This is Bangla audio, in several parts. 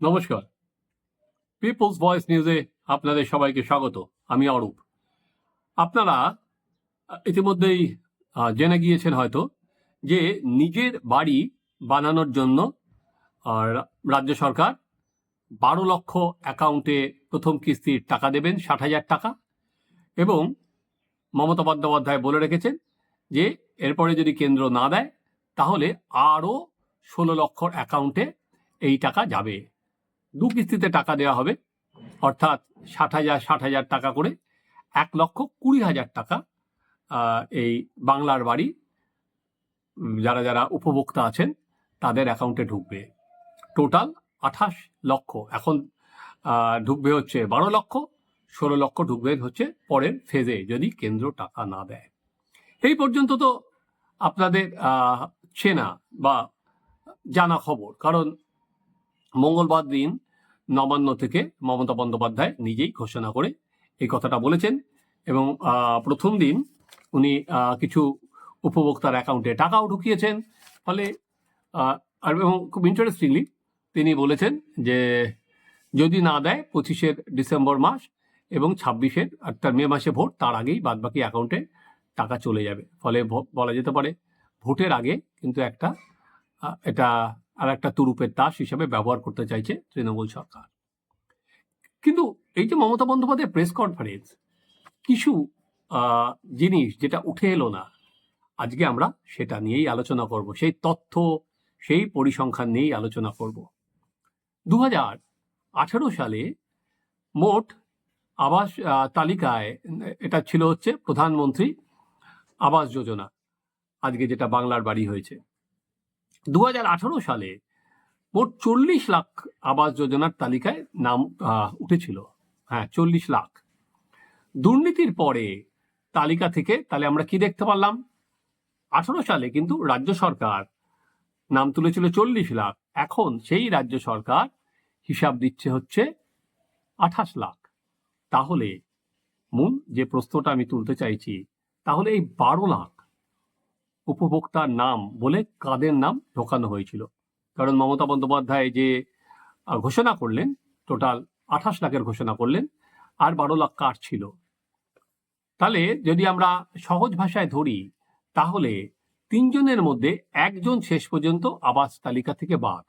নমস্কার। পিপলস ভয়েস নিউজে আপনাদের সবাইকে স্বাগত। আমি অরূপ। আপনারা ইতিমধ্যেই জেনে গিয়েছেন হয়তো যে নিজের বাড়ি বানানোর জন্য রাজ্য সরকার বারো লক্ষ অ্যাকাউন্টে প্রথম কিস্তির টাকা দেবেন, ষাট হাজার টাকা। এবং মমতা বন্দ্যোপাধ্যায় বলে রেখেছেন যে, এরপরে যদি কেন্দ্র না দেয়, তাহলে আরও ষোলো লক্ষর অ্যাকাউন্টে এই টাকা যাবে। দু কিস্তিতে টাকা দেওয়া হবে। অর্থাৎ ষাট হাজার ষাট হাজার টাকা করে এক লক্ষ কুড়ি হাজার টাকা এই বাংলার বাড়ি যারা যারা উপভোক্তা আছেন, তাদের অ্যাকাউন্টে ঢুকবে। টোটাল আঠাশ লক্ষ। এখন ঢুকবে হচ্ছে বারো লক্ষ, ষোলো লক্ষ ঢুকবে হচ্ছে পরের ফেজে যদি কেন্দ্র টাকা না দেয়। এই পর্যন্ত তো আপনাদের চেনা বা জানা খবর। কারণ মঙ্গলবার দিন নবান্ন থেকে মমতা বন্দ্যোপাধ্যায় নিজেই ঘোষণা করে এই কথাটা বলেছেন এবং প্রথম দিন উনি কিছু উপভোক্তার অ্যাকাউন্টে টাকাও ঢুকিয়েছেন। ফলে আর এবং খুব ইন্টারেস্টিংলি তিনি বলেছেন যে, যদি না দেয় পঁচিশের ডিসেম্বর মাস এবং ছাব্বিশের অর্থাৎ মে মাসে ভোট, তার আগেই বাদবাকি অ্যাকাউন্টে টাকা চলে যাবে। ফলে বলা যেতে পারে ভোটের আগে কিন্তু একটা এটা আর একটা তুরুপের তাস হিসেবে ব্যবহার করতে চাইছে তৃণমূল সরকার। কিন্তু এই যে মমতা বন্দ্যোপাধ্যায় প্রেস কনফারেন্স কিছু জিনিস যেটা উঠে এলো না, আজকে আমরা সেটা নিয়েই আলোচনা করব। সেই তথ্য, সেই পরিসংখ্যান নিয়েই আলোচনা করব। দু আঠারো সালে মোট আবাস তালিকায়, এটা ছিল হচ্ছে প্রধানমন্ত্রী আবাস যোজনা। আজকে যেটা বাংলার বাড়ি হয়েছে। দু হাজার আঠারো সালে মোট চল্লিশ লাখ আবাস যোজনার তালিকায় নাম উঠেছিল। হ্যাঁ চল্লিশ লাখ। দুর্নীতির পরে তালিকা থেকে তাহলে আমরা কি দেখতে পারলাম? আঠারো সালে কিন্তু রাজ্য সরকার নাম তুলেছিল চল্লিশ লাখ। এখন সেই রাজ্য সরকার হিসাব দিচ্ছে হচ্ছে আঠাশ লাখ। তাহলে, মূল যে প্রশ্নটা আমি তুলতে চাইছি, তাহলে এই বারো লাখ উপভোক্তার নাম বলে কাদের নাম ঢোকানো হয়েছিল। কারণ মমতা বন্দ্যোপাধ্যায় যে ঘোষণা করলেন, টোটাল আঠাশ লাখের ঘোষণা করলেন, আর বারো লাখ কার ছিল। তাহলে যদি আমরা সহজ ভাষায় ধরি, তাহলে তিনজনের মধ্যে একজন শেষ পর্যন্ত আবাস তালিকা থেকে বাদ।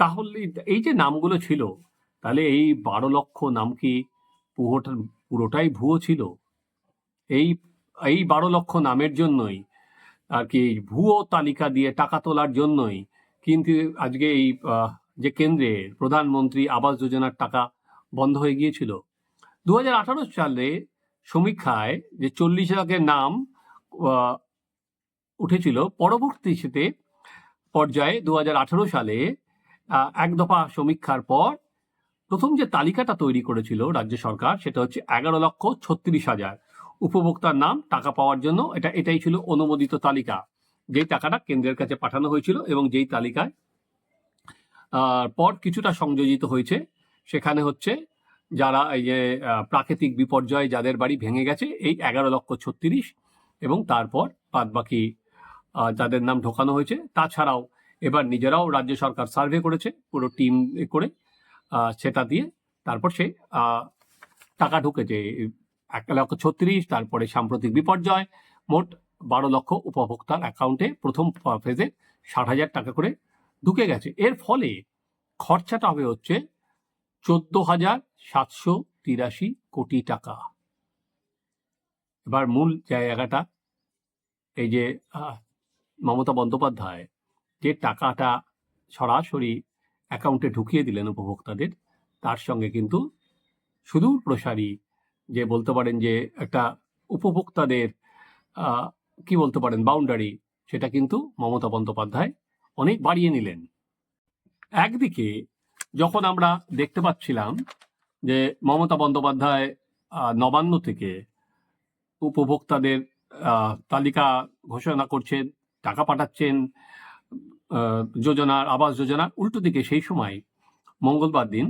তাহলে এই যে নামগুলো ছিল, তাহলে এই বারো লক্ষ নাম কি পুরোটা পুরোটাই ভুয়ো ছিল? এই এই বারো লক্ষ নামের জন্যই আর কি ভুয়ো তালিকা দিয়ে টাকা তোলার জন্যই। কিন্তু আজকে এই যে কেন্দ্রে প্রধানমন্ত্রী আবাস যোজনার টাকা বন্ধ হয়ে গিয়েছিল। দু হাজার আঠারো সালে সমীক্ষায় যে চল্লিশ লাখের নাম উঠেছিল পরবর্তীতে পর্যায়ে দু হাজার আঠারো সালে এক দফা সমীক্ষার পর প্রথম যে তালিকাটা তৈরি করেছিল রাজ্য সরকার, সেটা হচ্ছে এগারো লক্ষ ছত্রিশ হাজার। উপভোক্তার নাম, টাকা পাওয়ার জন্য। এটা, এটাই ছিল অনুমোদিত তালিকা। যেই টাকাটা কেন্দ্রের কাছে পাঠানো হয়েছিল এবং যেই তালিকায় পর কিছুটা সংযোজিত হয়েছে। সেখানে হচ্ছে যারা এই যে প্রাকৃতিক বিপর্যয় যাদের বাড়ি ভেঙে গেছে, এই এগারো লক্ষ ছত্রিশ এবং তারপর বাদ বাকি যাদের নাম ঢোকানো হয়েছে। তাছাড়াও এবার নিজেরাও রাজ্য সরকার সার্ভে করেছে, পুরো টিম করে সেটা দিয়ে তারপর সে টাকা ঢুকেছে। এক লক্ষ ছত্রিশ, তারপরে সাম্প্রতিক বিপর্যয়, মোট বারো লক্ষ উপভোক্তার অ্যাকাউন্টে প্রথম ফেজে ষাট হাজার টাকা করে ঢুকে গেছে। এর ফলে খরচাটা হবে হচ্ছে চোদ্দ হাজার সাতশো তিরাশি কোটি টাকা। এবার মূল জায়গাটা এই যে মমতা বন্দ্যোপাধ্যায় যে টাকাটা সরাসরি অ্যাকাউন্টে ঢুকিয়ে দিলেন উপভোক্তাদের, তার সঙ্গে কিন্তু সুদূর প্রসারী যে বলতে পারেন যে একটা উপভোক্তাদের কি বলতে পারেন বাউন্ডারি সেটা কিন্তু মমতা বন্দ্যোপাধ্যায় অনেক বাড়িয়ে নিলেন। একদিকে যখন আমরা দেখতে পাচ্ছিলাম যে মমতা বন্দ্যোপাধ্যায় নবান্ন থেকে উপভোক্তাদের তালিকা ঘোষণা করছেন, টাকা পাঠাচ্ছেন যোজনার আবাস যোজনা উল্টো দিকে সেই সময় মঙ্গলবার দিন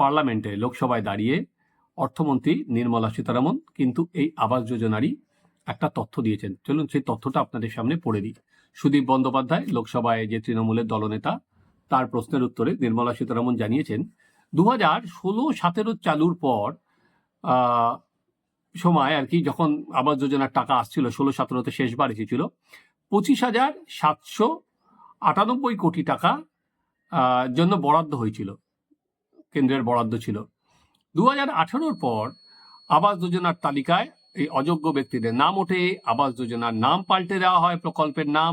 পার্লামেন্টে, লোকসভায় দাঁড়িয়ে অর্থমন্ত্রী নির্মলা সীতারামন কিন্তু এই আবাস যোজনারই একটা তথ্য দিয়েছেন। চলুন সেই তথ্যটা আপনাদের সামনে পড়ে দিই। সুদীপ বন্দ্যোপাধ্যায় লোকসভায় যে তৃণমূলের দলনেতা, তার প্রশ্নের উত্তরে নির্মলা সীতারামন জানিয়েছেন দু হাজার ষোলো সতেরো চালুর পর সময় আর কি যখন আবাস যোজনার টাকা আসছিল, ষোলো সতেরোতে শেষবার এসেছিল, পঁচিশ হাজার সাতশো আটানব্বই কোটি টাকা জন্য বরাদ্দ হয়েছিল। কেন্দ্রের বরাদ্দ ছিল। দু হাজার পর আবাস যোজনার তালিকায় এই অযোগ্য ব্যক্তিদের নাম ওঠে। আবাস যোজনার নাম পাল্টে দেওয়া হয় প্রকল্পের নাম।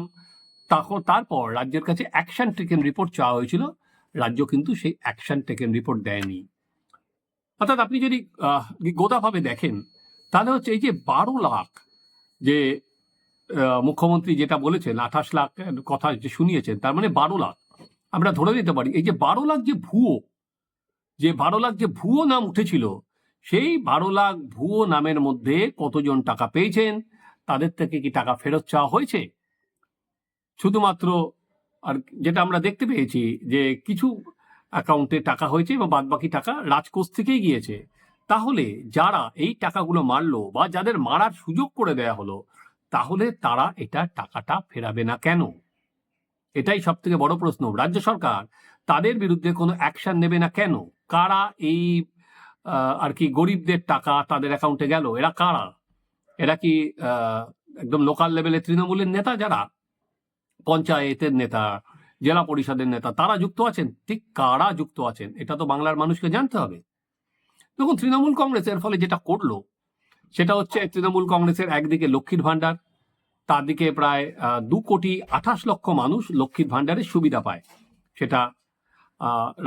তখন তারপর রাজ্যের কাছে অ্যাকশন টেকেন রিপোর্ট চাওয়া হয়েছিল। রাজ্য কিন্তু সেই অ্যাকশন টেকেন রিপোর্ট দেয়নি। অর্থাৎ আপনি যদি গোদাভাবে দেখেন, তাহলে হচ্ছে এই যে বারো লাখ যে মুখ্যমন্ত্রী যেটা বলেছেন, আঠাশ লাখ কথা যে শুনিয়েছেন, তার মানে বারো লাখ। আমরা ধরে নিতে পারি, এই যে বারো লাখ যে ভুয়ো যে বারো লাখ যে ভুয়ো নাম উঠেছিল, সেই বারো লাখ ভুয়ো নামের মধ্যে কতজন টাকা পেয়েছেন? তাদের থেকে কি টাকা ফেরত চাওয়া হয়েছে? শুধুমাত্র আর যেটা আমরা দেখতে পেয়েছি যে কিছু অ্যাকাউন্টে টাকা হয়েছে এবং বাদবাকি টাকা রাজকোষ থেকেই গিয়েছে। তাহলে যারা এই টাকাগুলো মারলো বা যাদের মারার সুযোগ করে দেয়া হলো, তাহলে তারা এটা টাকাটা ফেরাবে না কেন? এটাই সব থেকে বড় প্রশ্ন। রাজ্য সরকার তাদের বিরুদ্ধে কোনো অ্যাকশন নেবে না কেন? কারা এই আর কি গরিবদের টাকা তাদের অ্যাকাউন্টে গেল? এরা কারা? এরা কি একদম লোকাল লেভেলে তৃণমূলের নেতা যারা? পঞ্চায়েতের নেতা, জেলা পরিষদের নেতা, তারা যুক্ত আছেন? ঠিক কারা যুক্ত আছেন? এটা তো বাংলার মানুষকে জানতে হবে। দেখুন, তৃণমূল কংগ্রেস এর ফলে যেটা করল, সেটা হচ্ছে তৃণমূল কংগ্রেসের একদিকে লক্ষ্মীর ভাণ্ডার, তার দিকে প্রায় দু কোটি আঠাশ লক্ষ মানুষ লক্ষ্মীর ভাণ্ডারের সুবিধা পায়। সেটা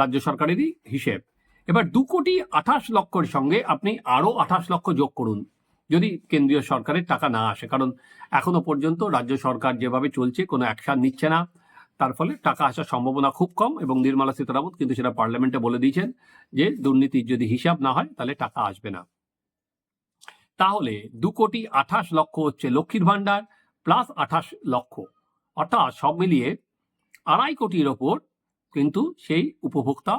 রাজ্য সরকারেরই হিসেব। এবার দু কোটি আঠাশ লক্ষর সঙ্গে আপনি আরও আঠাশ লক্ষ যোগ করুন, যদি কেন্দ্রীয় সরকারের টাকা না আসে। কারণ এখনও পর্যন্ত রাজ্য সরকার যেভাবে চলছে, কোনো অ্যাকশন নিচ্ছে না। তার ফলে টাকা আসার সম্ভাবনা খুব কম এবং নির্মলা সীতারামন কিন্তু সেটা পার্লামেন্টে বলে দিয়েছেন যে, দুর্নীতির যদি হিসাব না হয়, তাহলে টাকা আসবে না। তাহলে দু কোটি আঠাশ লক্ষ হচ্ছে লক্ষ্মীর ভাণ্ডার, প্লাস আঠাশ লক্ষ। অর্থাৎ সব মিলিয়ে আড়াই কোটির ওপর কিন্তু সেই উপভোক্তা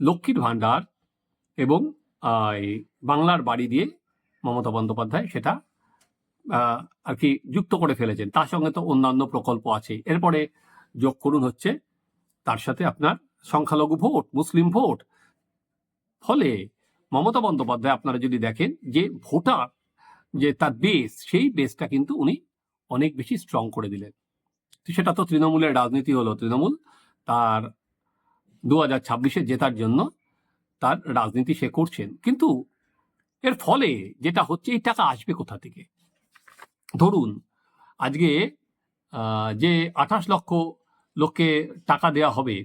লক্ষ্মীর ভাণ্ডার এবং বাংলার বাড়ি দিয়ে মমতা বন্দ্যোপাধ্যায় সেটা আর কি যুক্ত করে ফেলেছেন। তার সঙ্গে তো অন্যান্য প্রকল্প আছে। এরপরে যোগ করুন হচ্ছে তার সাথে আপনার সংখ্যালঘু ভোট, মুসলিম ভোট। ফলে মমতা বন্দ্যোপাধ্যায় আপনারা যদি দেখেন যে ভোটার যে তার বেস সেই বেসটা কিন্তু উনি অনেক বেশি স্ট্রং করে দিলেন। সেটা তো তৃণমূলের রাজনীতি হলো। তৃণমূল তার দু হাজার ছাব্বিশে জেতার জন্য তার রাজনীতি সে করছেন। কিন্তু এর ফলে যেটা হচ্ছে, এই টাকা আসবে কোথা থেকে? ধরুন, আজকে যে আঠাশ লক্ষ লোককে টাকা দেওয়া হবে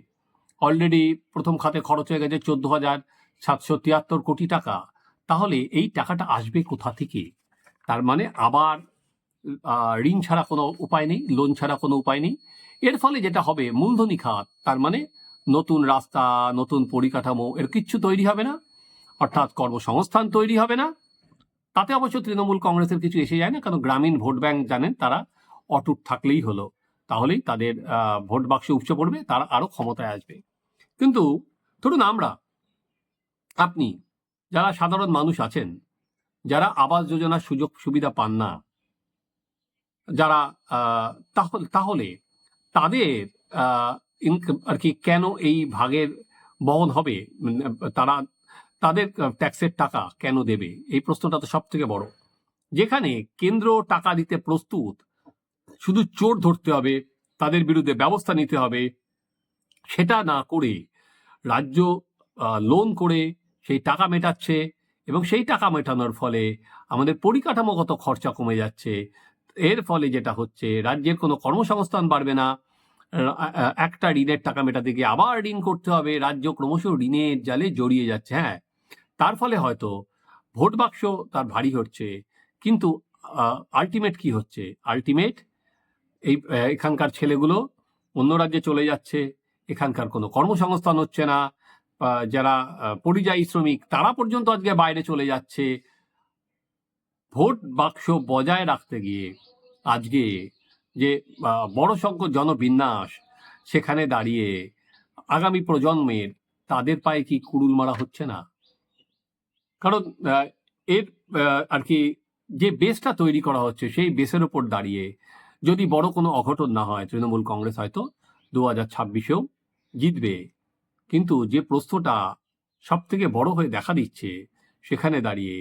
অলরেডি প্রথম খাতে খরচ হয়ে গেছে চোদ্দ হাজার সাতশো তিয়াত্তর কোটি টাকা। তাহলে এই টাকাটা আসবে কোথা থেকে? তার মানে আবার ঋণ ছাড়া কোনো উপায় নেই লোন ছাড়া কোনো উপায় নেই। এর ফলে যেটা হবে, মূলধনী খাত, তার মানে নতুন রাস্তা, নতুন পরিকাঠামো, এর কিচ্ছু তৈরি হবে না। অর্থাৎ কর্মসংস্থান তৈরি হবে না। তাতে অবশ্য তৃণমূল কংগ্রেসের কিছু এসে যায় না, কারণ গ্রামীণ ভোট ব্যাংক জানেন তারা অটুট থাকলেই হলো। তাহলেই তাদের ভোট বাক্সে উপচে পড়বে, তারা আরও ক্ষমতায় আসবে। কিন্তু ধরুন আমরা, আপনি যারা সাধারণ মানুষ আছেন, যারা আবাস যোজনার সুযোগ সুবিধা পান না, যারা তাহলে তাহলে তাদের আর কি কেন এই ভাগের বহন হবে? তারা, তাদের ট্যাক্সের টাকা কেন দেবে? এই প্রশ্নটা তো সব থেকে বড়। যেখানে কেন্দ্র টাকা দিতে প্রস্তুত, শুধু চোর ধরতে হবে, তাদের বিরুদ্ধে ব্যবস্থা নিতে হবে, সেটা না করে রাজ্য লোন করে সেই টাকা মেটাচ্ছে এবং সেই টাকা মেটানোর ফলে আমাদের পরিকাঠামোগত খরচা কমে যাচ্ছে। এর ফলে যেটা হচ্ছে, রাজ্যের কোনো কর্মসংস্থান বাড়বে না একটা ঋণের টাকা মেটাতে গিয়ে আবার ঋণ করতে হবে। রাজ্য ক্রমশ ঋণের জালে জড়িয়ে যাচ্ছে হ্যাঁ। তার ফলে হয়তো ভোট বাক্স তার ভারী হচ্ছে। কিন্তু আলটিমেট কি হচ্ছে? আলটিমেট এই এখানকার ছেলেগুলো অন্য রাজ্যে চলে যাচ্ছে। এখানকার কোনো কর্মসংস্থান হচ্ছে না। যারা পরিযায়ী শ্রমিক, তারা পর্যন্ত আজকে বাইরে চলে যাচ্ছে। ভোট বাক্স বজায় রাখতে গিয়ে আজকে যে বড় সংখ্যক জনবিন্যাস সেখানে দাঁড়িয়ে আগামী প্রজন্মের তাদের পায়ে কি কুড়ুল মারা হচ্ছে না? কারণ এর আর কি যে বেসটা তৈরি করা হচ্ছে সেই বেসের ওপর দাঁড়িয়ে যদি বড় কোনো অঘটন না হয়, তৃণমূল কংগ্রেস হয়তো দু হাজার ছাব্বিশেও জিতবে। কিন্তু যে প্রশ্নটা সব থেকে বড় হয়ে দেখা দিচ্ছে সেখানে দাঁড়িয়ে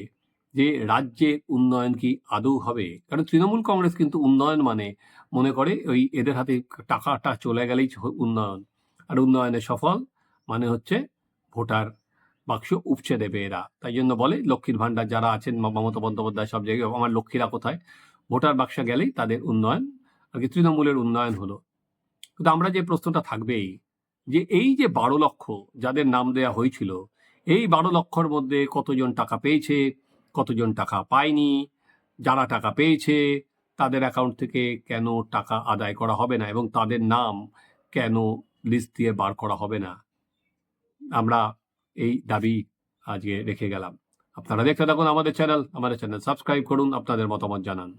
যে রাজ্যের উন্নয়ন কি আদৌ হবে? কারণ তৃণমূল কংগ্রেস কিন্তু উন্নয়ন মানে মনে করে ওই এদের হাতে টাকাটা চলে গেলেই উন্নয়ন। আর উন্নয়নের সফল মানে হচ্ছে ভোটার বাক্স উপচে দেবে এরা। তাই জন্য বলে লক্ষ্মীর ভাণ্ডার যারা আছেন মমতা বন্দ্যোপাধ্যায় সব জায়গায়, আমার লক্ষ্মীরা কোথায়? ভোটার বাক্সে গেলেই তাদের উন্নয়ন আর কি তৃণমূলের উন্নয়ন হলো। কিন্তু আমরা যে প্রশ্নটা থাকবেই, যে এই যে বারো লক্ষ যাদের নাম দেয়া হয়েছিল, এই বারো লক্ষর মধ্যে কতজন টাকা পেয়েছে? কতজন টাকা পায়নি, যারা টাকা পেয়েছে, তাদের অ্যাকাউন্ট থেকে কেন টাকা আদায় করা হবে না এবং তাদের নাম কেন লিস্ট দিয়ে বার করা হবে না? আমরা এই দাবি আজকে রেখে গেলাম। আপনারা দেখতে থাকুন আমাদের চ্যানেল আমাদের চ্যানেল সাবস্ক্রাইব করুন, আপনাদের মতামত জানান।